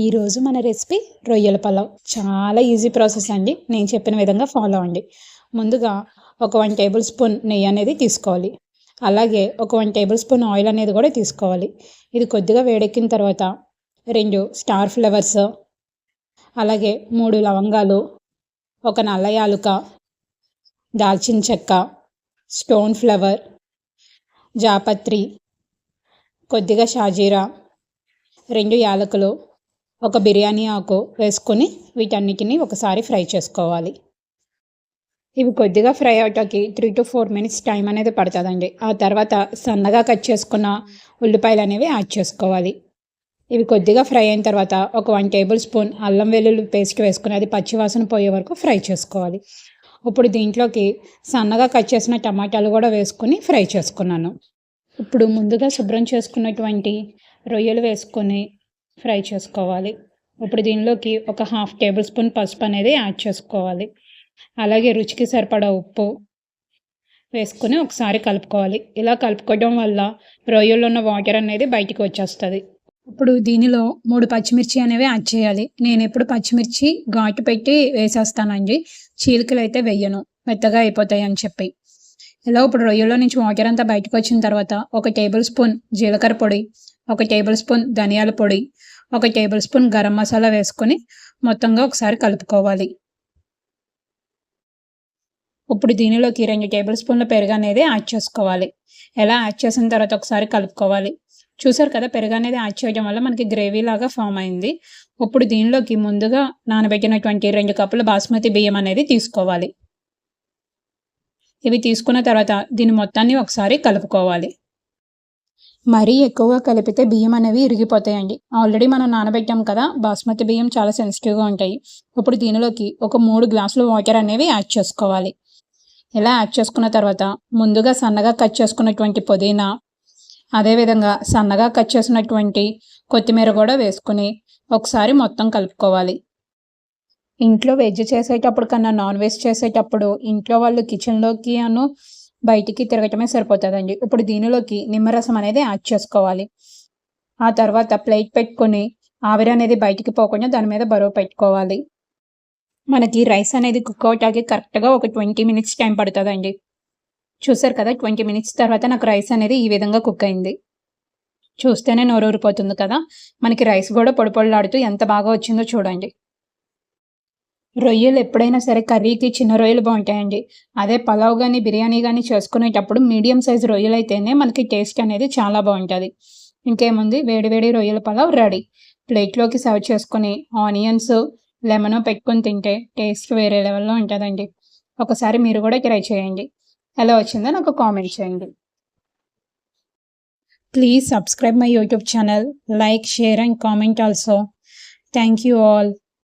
ఈరోజు మన రెసిపీ రొయ్యల పలావ్. చాలా ఈజీ ప్రాసెస్ అండి. నేను చెప్పిన విధంగా ఫాలో అండి ముందుగా ఒక వన్ టేబుల్ స్పూన్ నెయ్యి అనేది తీసుకోవాలి. అలాగే ఒక వన్ టేబుల్ స్పూన్ ఆయిల్ అనేది కూడా తీసుకోవాలి. ఇది కొద్దిగా వేడెక్కిన తర్వాత రెండు స్టార్ ఫ్లవర్స్ అలాగే మూడు లవంగాలు ఒక నల్ల యాలుక దాల్చిన చెక్క స్టోన్ ఫ్లవర్ జాపత్రి కొద్దిగా షాజీరా రెండు యాలకులు ఒక బిర్యానీ ఆకు వేసుకొని వీటన్నిటిని ఒకసారి ఫ్రై చేసుకోవాలి. ఇవి కొద్దిగా ఫ్రై అవటానికి three to four minutes time అనేది పడుతుందండి. ఆ తర్వాత సన్నగా కట్ చేసుకున్న ఉల్లిపాయలు అనేవి యాడ్ చేసుకోవాలి. ఇవి కొద్దిగా ఫ్రై అయిన తర్వాత ఒక వన్ టేబుల్ స్పూన్ అల్లం వెల్లుల్లి పేస్ట్ వేసుకుని అది పచ్చివాసన పోయే వరకు ఫ్రై చేసుకోవాలి. ఇప్పుడు దీంట్లోకి సన్నగా కట్ చేసిన టమాటాలు కూడా వేసుకొని ఫ్రై చేసుకున్నాను. ఇప్పుడు ముందుగా శుభ్రం చేసుకున్నటువంటి రొయ్యలు వేసుకొని ఫ్రై చేసుకోవాలి. ఇప్పుడు దీనిలోకి ఒక హాఫ్ టేబుల్ స్పూన్ పసుపు అనేది యాడ్ చేసుకోవాలి. అలాగే రుచికి సరిపడా ఉప్పు వేసుకుని ఒకసారి కలుపుకోవాలి. ఇలా కలుపుకోవడం వల్ల రొయ్యల్లో ఉన్న వాటర్ అనేది బయటికి వచ్చేస్తుంది. ఇప్పుడు దీనిలో మూడు పచ్చిమిర్చి అనేవి యాడ్ చేయాలి. నేను ఎప్పుడు పచ్చిమిర్చి ఘాటు పెట్టి వేసేస్తానండి. చీలికలు అయితే వెయ్యను మెత్తగా అయిపోతాయి అని చెప్పి. ఇలా ఇప్పుడు రొయ్యల్లో నుంచి వాటర్ అంతా బయటకు వచ్చిన తర్వాత ఒక టేబుల్ స్పూన్ జీలకర్ర పొడి ఒక టేబుల్ స్పూన్ ధనియాల పొడి ఒక టేబుల్ స్పూన్ గరం మసాలా వేసుకొని మొత్తంగా ఒకసారి కలుపుకోవాలి. ఇప్పుడు దీనిలోకి రెండు టేబుల్ స్పూన్ల పెరుగు అనేది యాడ్ చేసుకోవాలి. ఎలా యాడ్ చేసిన తర్వాత ఒకసారి కలుపుకోవాలి. చూసారు కదా పెరుగు అనేది యాడ్ చేయడం వల్ల మనకి గ్రేవీ లాగా ఫామ్ అయింది. ఇప్పుడు దీనిలోకి ముందుగా నానబెట్టినటువంటి రెండు కప్పుల బాస్మతి బియ్యం అనేది తీసుకోవాలి. ఇవి తీసుకున్న తర్వాత దీని మొత్తాన్ని ఒకసారి కలుపుకోవాలి. మరీ ఎక్కువగా కలిపితే బియ్యం అనేవి ఇరిగిపోతాయండి. ఆల్రెడీ మనం నానబెట్టాం కదా బాస్మతి బియ్యం చాలా సెన్సిటివ్గా ఉంటాయి. ఇప్పుడు దీనిలోకి ఒక మూడు గ్లాసులు వాటర్ అనేవి యాడ్ చేసుకోవాలి. ఇలా యాడ్ చేసుకున్న తర్వాత ముందుగా సన్నగా కట్ చేసుకున్నటువంటి పుదీనా అదేవిధంగా సన్నగా కట్ చేసినటువంటి కొత్తిమీర కూడా వేసుకుని ఒకసారి మొత్తం కలుపుకోవాలి. ఇంట్లో వెజ్ చేసేటప్పుడు కన్నా నాన్ వెజ్ చేసేటప్పుడు ఇంట్లో వాళ్ళు కిచెన్లోకి అను బయటికి తిరగటమే సరిపోతుందండి. ఇప్పుడు దీనిలోకి నిమ్మరసం అనేది యాడ్ చేసుకోవాలి. ఆ తర్వాత ప్లేట్ పెట్టుకొని ఆవిరి అనేది బయటికి పోకుండా దాని మీద బరువు పెట్టుకోవాలి. మనకి రైస్ అనేది కుక్ అవటానికి కరెక్ట్గా ఒక ట్వంటీ మినిట్స్ టైం పడుతుందండి. చూసారు కదా ట్వంటీ మినిట్స్ తర్వాత నాకు రైస్ అనేది ఈ విధంగా కుక్ అయింది. చూస్తేనే నోరూరిపోతుంది కదా. మనకి రైస్ కూడా పొడిపొడలాడుతూ ఎంత బాగా వచ్చిందో చూడండి. రొయ్యలు ఎప్పుడైనా సరే కర్రీకి చిన్న రొయ్యలు బాగుంటాయండి. అదే పలావ్ కానీ బిర్యానీ కానీ చేసుకునేటప్పుడు మీడియం సైజ్ రొయ్యలు అయితేనే మనకి టేస్ట్ అనేది చాలా బాగుంటుంది. ఇంకేముంది? వేడివేడి రొయ్యల పలావ్ రెడీ. ప్లేట్లోకి సర్వ్ చేసుకొని ఆనియన్స్ లెమన్ పెట్టుకొని తింటే టేస్ట్ వేరే లెవెల్లో ఉంటుందండి. ఒకసారి మీరు కూడా ట్రై చేయండి. ఎలా వచ్చిందో నాకు కామెంట్ చేయండి. Please subscribe my YouTube channel like share and comment also. Thank you all.